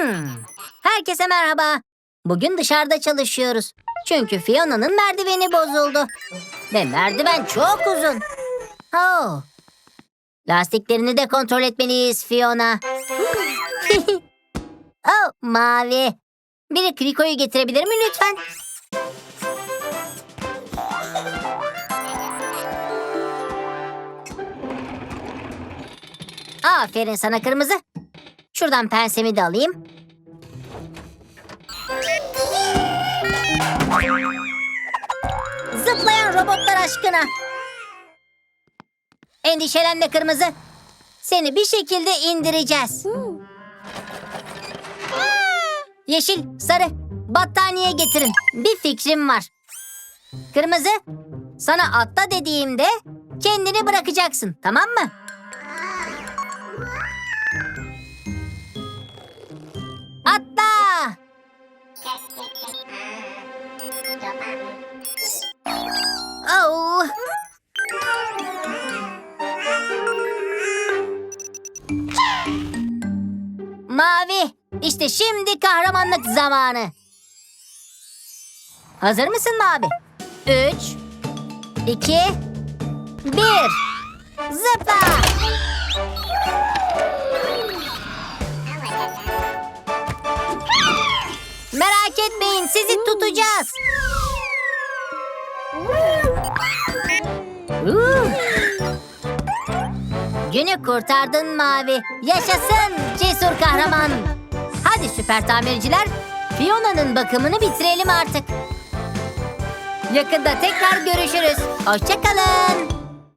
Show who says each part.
Speaker 1: Hmm. Herkese merhaba. Bugün dışarıda çalışıyoruz. Çünkü Fiona'nın merdiveni bozuldu. Ve merdiven çok uzun. Oh. Lastiklerini de kontrol etmeliyiz Fiona. oh, mavi. Biri Kriko'yu getirebilir mi lütfen? Aferin sana kırmızı. Şuradan pensemi de alayım. Zıplayan robotlar aşkına. Endişelenme kırmızı. Seni bir şekilde indireceğiz. Yeşil, sarı, battaniye getirin. Bir fikrim var. Kırmızı, sana atla dediğimde kendini bırakacaksın, tamam mı? Mavi, işte şimdi kahramanlık zamanı. Hazır mısın Mavi? Üç, iki, bir. Zıpla! Merak etmeyin, sizi tutacağız. Uh. Günü kurtardın Mavi. Yaşasın cesur kahraman. Hadi süper tamirciler, Fiona'nın bakımını bitirelim artık. Yakında tekrar görüşürüz. Hoşçakalın.